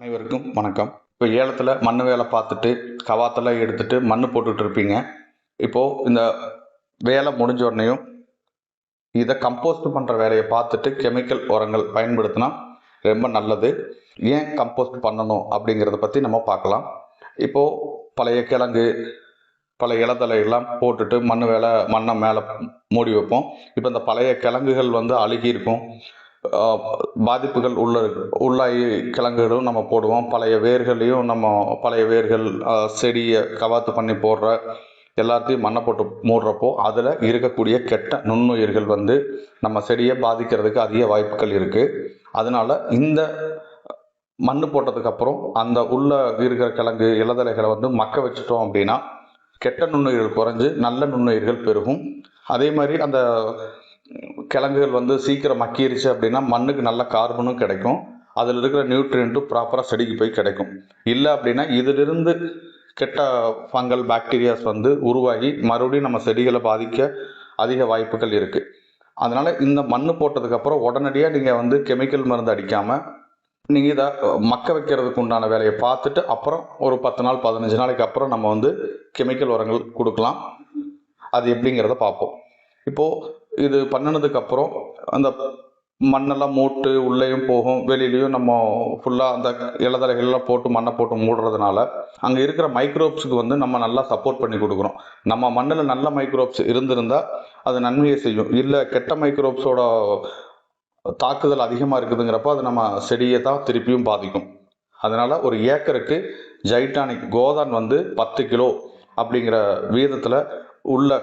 அனைவருக்கும் வணக்கம். இப்போ ஏலத்தில் மண் வேலை பார்த்துட்டு கவாத்தெல்லாம் எடுத்துட்டு மண் போட்டுட்டு இருப்பீங்க. இப்போது இந்த வேலை முடிஞ்ச உடனேயும் இதை கம்போஸ்ட் பண்ணுற வேலையை பார்த்துட்டு கெமிக்கல் உரங்கள் பயன்படுத்தினா ரொம்ப நல்லது. ஏன் கம்போஸ்ட் பண்ணணும் அப்படிங்கிறத பற்றி நம்ம பார்க்கலாம். இப்போது பழைய கிழங்கு பழைய இலதலையெல்லாம் போட்டுட்டு மண் வேலை மண்ணை மேலே மூடி வைப்போம். இப்போ இந்த பழைய கிழங்குகள் வந்து அழுகி இருக்கும். பாதிப்புகள் உள்ள உள்ளாகி கிழங்குகளும் நம்ம போடுவோம். பழைய வேர்களையும் நம்ம பழைய வேர்கள் செடியை கவாத்து பண்ணி போடுற எல்லாத்தையும் மண்ணை போட்டு மூடுறப்போ அதில் இருக்கக்கூடிய கெட்ட நுண்ணுயிர்கள் வந்து நம்ம செடியை பாதிக்கிறதுக்கு அதிக வாய்ப்புகள் இருக்குது அதனால இந்த மண் போட்டதுக்கப்புறம் அந்த உள்ள இருக்கிற கிழங்கு இலதலைகளை வந்து மக்க வச்சுட்டோம் அப்படின்னா கெட்ட நுண்ணுயிர்கள் குறைஞ்சு நல்ல நுண்ணுயிர்கள் பெருகும். அதே மாதிரி அந்த கிழங்குகள் வந்து சீக்கிரம் மக்கிருச்சு அப்படின்னா மண்ணுக்கு நல்ல கார்பனும் கிடைக்கும். அதில் இருக்கிற நியூட்ரியன்ட்டும் ப்ராப்பராக செடிக்கு போய் கிடைக்கும். இல்லை அப்படின்னா இதிலிருந்து கெட்ட ஃபங்கல் பாக்டீரியாஸ் வந்து உருவாகி மறுபடியும் நம்ம செடிகளை பாதிக்க அதிக வாய்ப்புகள் இருக்குது அதனால் இந்த மண் போட்டதுக்கப்புறம் உடனடியாக நீங்கள் வந்து கெமிக்கல் மருந்து அடிக்காமல் நீங்கள் இதை மக்க வைக்கிறதுக்கு உண்டான வேலையை பார்த்துட்டு அப்புறம் ஒரு பத்து நாள் பதினஞ்சு நாளைக்கு அப்புறம் நம்ம வந்து கெமிக்கல் உரங்கள் கொடுக்கலாம். அது எப்படிங்கிறத பார்ப்போம். இப்போது இது பண்ணினதுக்கு அப்புறம் அந்த மண்ணெல்லாம் மூட்டு உள்ளேயும் போகும் வெளியிலையும் நம்ம ஃபுல்லாக அந்த இலதலைகள்லாம் போட்டு மண்ணை போட்டு மூடுறதுனால அங்கே இருக்கிற மைக்ரோப்ஸுக்கு வந்து நம்ம நல்லா சப்போர்ட் பண்ணி கொடுக்குறோம். நம்ம மண்ணில் நல்ல மைக்ரோப்ஸ் இருந்திருந்தால் அது நன்மையை செய்யும். இல்லை கெட்ட மைக்ரோப்ஸோட தாக்குதல் அதிகமாக இருக்குதுங்கிறப்போ அது நம்ம செடியை தான் திருப்பியும் பாதிக்கும். அதனால் ஒரு ஏக்கருக்கு ஜைட்டானிக் கோதான் வந்து பத்து கிலோ அப்படிங்கிற வீதத்தில் உள்ள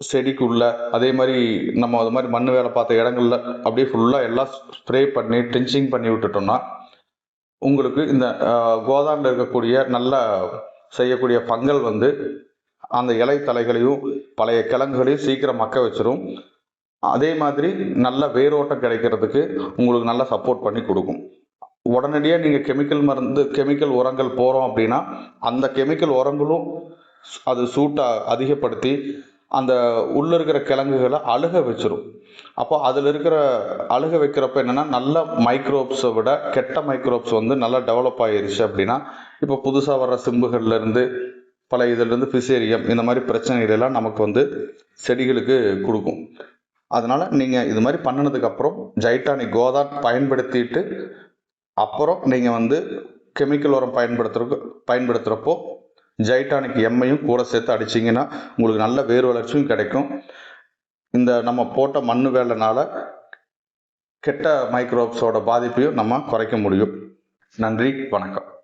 செடிக்குள்ளே அதே மாதிரி நம்ம அது மாதிரி மண் வேலை பார்த்த இடங்கள்ல அப்படியே ஃபுல்லாக எல்லாம் ஸ்ப்ரே பண்ணி ட்ரின்ச்சிங் பண்ணி விட்டுட்டோம்னா உங்களுக்கு இந்த கோதாண்டில் இருக்கக்கூடிய நல்ல செய்யக்கூடிய பங்கல் வந்து அந்த இலை தலைகளையும் பழைய கிழங்குகளையும் சீக்கிரம் மக்க வச்சிரும். அதே மாதிரி நல்ல வேரோட்டம் கிடைக்கிறதுக்கு உங்களுக்கு நல்லா சப்போர்ட் பண்ணி கொடுக்கும். உடனடியாக நீங்கள் கெமிக்கல் மருந்து கெமிக்கல் உரங்கள் போகிறோம் அப்படின்னா அந்த கெமிக்கல் உரங்களும் அது சூட்டை அதிகப்படுத்தி அந்த உள்ள இருக்கிற கிழங்குகளை அழுக வச்சிரும். அப்போ அதில் இருக்கிற அழுக வைக்கிறப்ப என்னென்னா நல்ல மைக்ரோப்ஸை விட கெட்ட மைக்ரோப்ஸ் வந்து நல்லா டெவலப் ஆயிருச்சு அப்படின்னா இப்போ புதுசாக வர்ற சிம்புகள்லேருந்து பல இதிலிருந்து பிசேரியம் இந்த மாதிரி பிரச்சனைகள் எல்லாம் நமக்கு வந்து செடிகளுக்கு கொடுக்கும். அதனால் நீங்கள் இது மாதிரி பண்ணினதுக்கப்புறம் ஜைட்டானிக் கோதான் பயன்படுத்திட்டு அப்புறம் நீங்கள் வந்து கெமிக்கல் உரம் பயன்படுத்துறதுக்கு பயன்படுத்துகிறப்போ ஜைட்டானிக் எம்மையும் கூட சேர்த்து அடிச்சிங்கன்னா உங்களுக்கு நல்ல வேர் வளர்ச்சியும் கிடைக்கும். இந்த நம்ம போட்ட மண் வேலைனால கெட்ட மைக்ரோப்ஸோட பாதிப்பையும் நம்ம குறைக்க முடியும். நன்றி வணக்கம்.